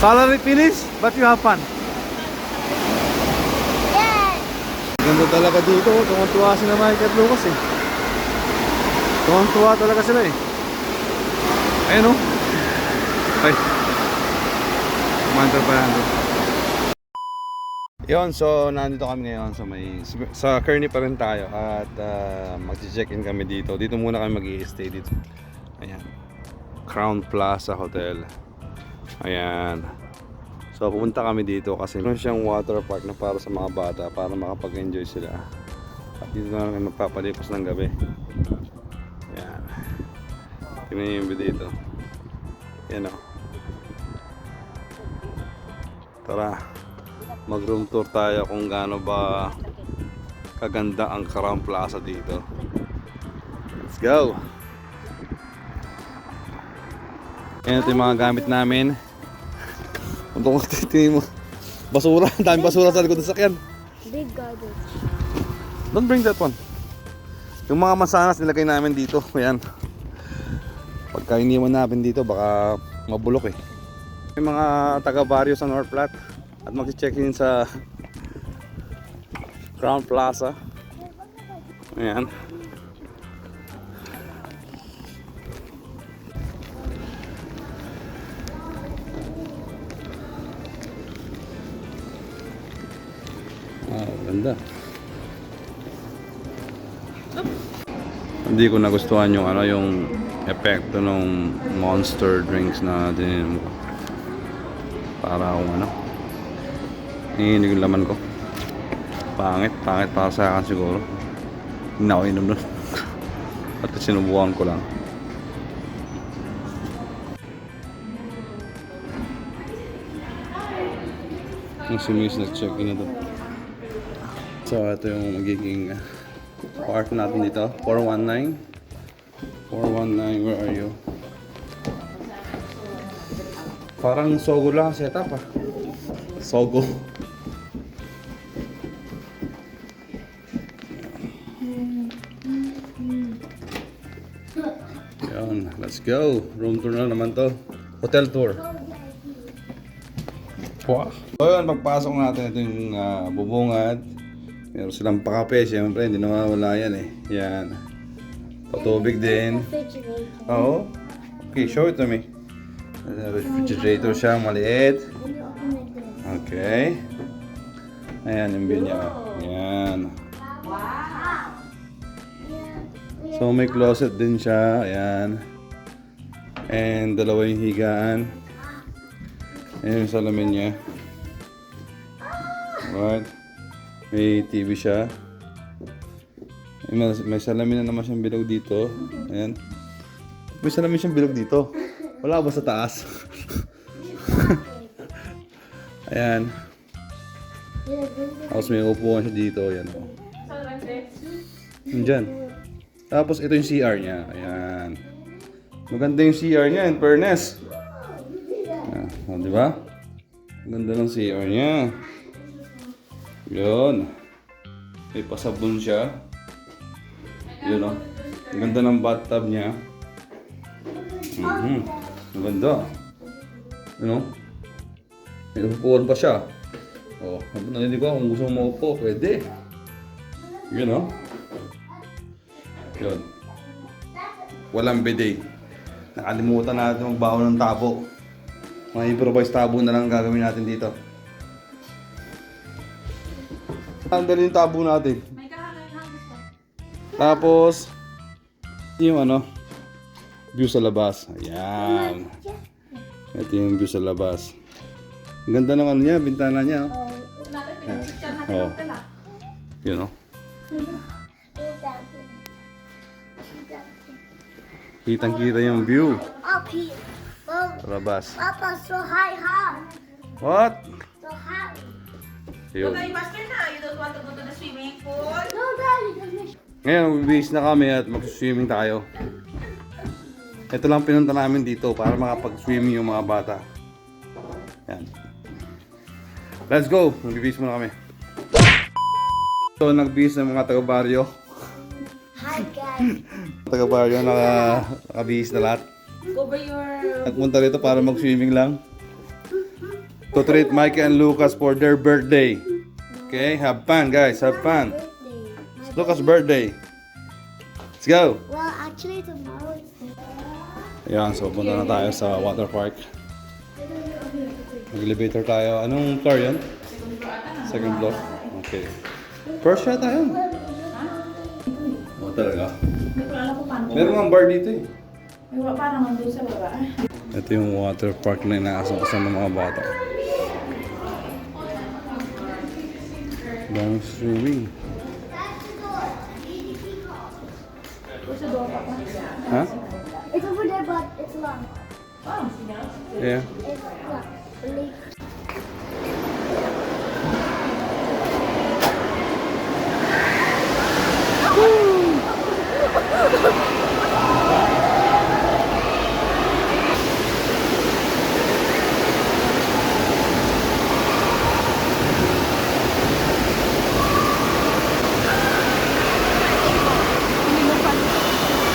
Salary finish, but you have fun. Ganda talaga dito. Tuwang-tuwa sila Mike at Lucas eh. Tuwang-tuwa talaga sila eh. Ayun oh. Ay. Commander pa yan. Yun, so nandito kami ngayon sa may sa Kearney pa rin tayo at uh, mag-check-in kami dito. Dito muna kami mag stay dito. Ayan. Crown Plaza Hotel. Ayan. So pumunta kami dito kasi meron siyang water park na para sa mga bata para makapag-enjoy sila. At dito na kami magpapalipas ng gabi. Ayan. Tingnan niyo yung dito. Yan o. Tara. Mag room tour tayo kung gaano ba kaganda ang Crown Plaza dito. Let's go! Yan ito yung mga gamit namin. Ang ko titingin mo. Basura. Ang daming basura sa likod ng sakyan. Big garbage. Don't bring that one. Yung mga masanas nilagay namin dito. Ayan. Pagka iniwan namin dito, baka mabulok eh. May mga taga-barrio sa North Platte at mag-check in sa Crown Plaza. Ayan. Ah, ganda. Hindi ko nagustuhan yung ano yung epekto ng monster drinks na din mo. Para akong ano. Hinihinig yung laman ko. Pangit, pangit para sa akin siguro. Hindi na ako inom nun. At sinubukan ko lang. Yung si Miss nag-check-in na to. So, ito yung magiging part natin dito. 419. 419, where are you? Parang Sogo lang ang setup ah. Sogo. Yan, let's go. Room tour na naman to. Hotel tour. Wow. So yun, pagpasok natin ito yung ah, bubungad. Meron silang pakape, siyempre, hindi nawawala yan eh. Yan. Patubig din. Oo. Okay, show it to me. Refrigerator siya, maliit. Okay. Ayan yung view niya. Ayan. So may closet din siya. Ayan. And dalawa yung higaan. Ayan yung salamin niya. Right. May TV siya. May, may salamin na naman siyang bilog dito. Ayan. May salamin siyang bilog dito. Wala ba sa taas? Ayan. Tapos may upuan siya dito. Ayan o. Diyan. Tapos ito yung CR niya. Ayan. Maganda yung CR niya in fairness. Ah, oh, di ba? Ganda ng CR niya. Yun. May pasabon siya. Yun o. Ang ganda ng bathtub niya. Mhm. Ang ganda. Yun o. May upuan pa siya. Oh, habang narinig ko kung gusto mo maupo, pwede. Yun o. Yun. Walang bidet. Nakalimutan natin magbaon ng tabo. Mga improvised tabo na lang ang gagawin natin dito. Tanggalin yung tabo natin. Tapos, yung ano, view sa labas. Ayan. Ito yung view sa labas. Ang ganda ng ano niya, bintana niya. Oh. Oh. Yun oh. Kitang kita yung view Up here. Oh, sa labas. Papa, so high, high. What? So high. Yun. Okay, master na. You don't want to go to the swimming pool? No, Daddy. Ngayon, magbibihis na kami at mag-swimming tayo. Ito lang pinunta namin dito para makapag-swimming yung mga bata. Yan. Let's go! Magbibihis muna kami. So, nagbihis ng mga taga-baryo. Hi, guys. Taga-baryo naka, nakabihis na lahat. Cover your... Nagpunta rito para mag-swimming lang. to treat Mikey and Lucas for their birthday. Okay, have fun guys, have fun. Birthday. My Lucas' birthday. Let's go! Well, actually, tomorrow is Ayan, so punta na tayo sa water park. Mag-elevator tayo. Anong floor yun? Second floor? Okay. First shot tayo. Oo talaga. Kung paano. Meron nga bar dito eh. Parang nandun sa baba. Ito yung water park na inaasang-asang ng mga bata. Daming swimming. Gusto doon pa pa. Ha? It's over there, but it's long. Oh, sige. Yeah. It's long. Lake.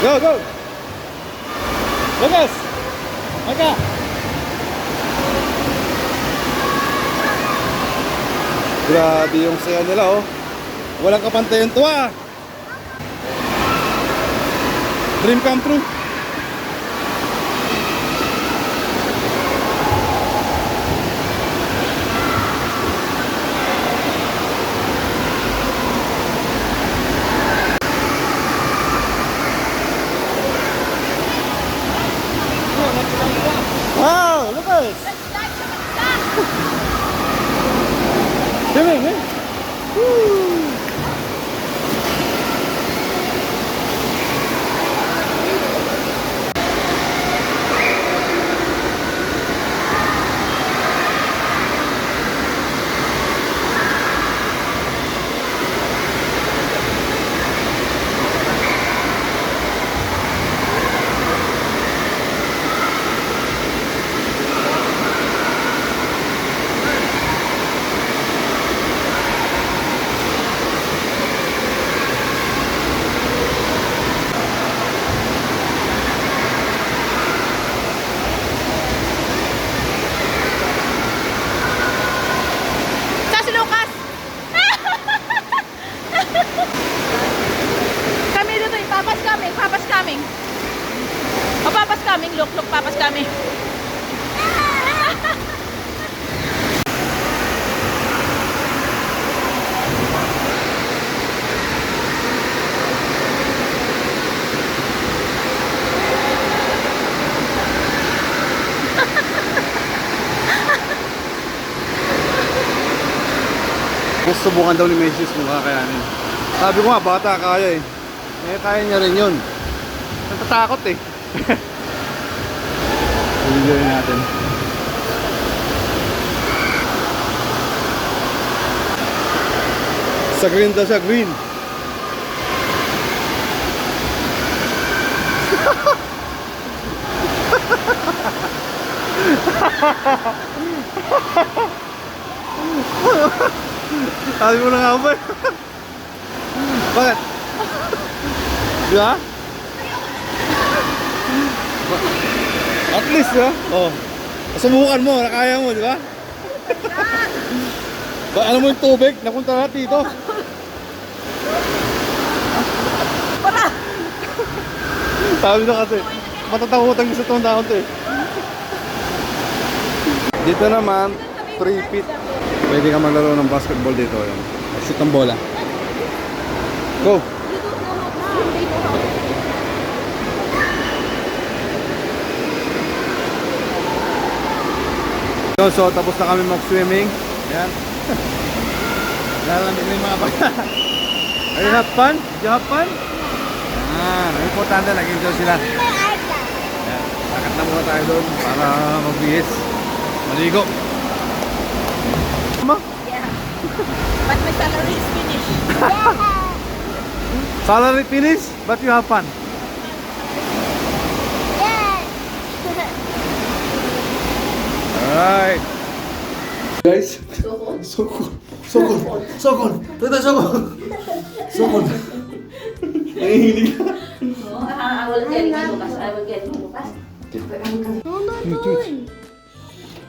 Go, go! Lucas! Maka! Grabe yung saya nila oh. Walang kapantayan to ah. Dream come true. Coming. Gusto subukan daw ni Macy's kung kakayanin. Sabi ko nga, bata kaya eh. Eh, kaya niya rin yun. Natatakot eh. Bibigyan natin. Sa green daw siya, green. Sabi mo na nga ba? Bakit? Di ba? At least, ha? Oh. Subukan mo, nakaya mo, di ba? ba, alam mo yung tubig? Napunta na dito. Sabi na kasi, matatakutan ko sa itong to eh. Dito naman, 3 feet. Pwede ka maglaro ng basketball dito. Yun. Shoot ang bola. Go! So, so tapos na kami mag-swimming. Yan. Lalamig na yung mga bata. Are you have fun? Did you have fun? Ah, ang importante, nag-enjoy sila. Yan. Na muna tayo doon para magbihis. Maligo. Ma? Yeah. But my salary is finished. Salary finish, but you have fun. Alright. Guys. Sokon. Sokon. Sokon. Sokon. Tata sokon. Sokon. Nangihinig ka. I will get you, Lucas. I will get you, Lucas. No, no, no.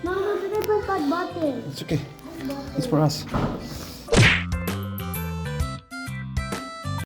Mama, press that button. It's okay. It's for us.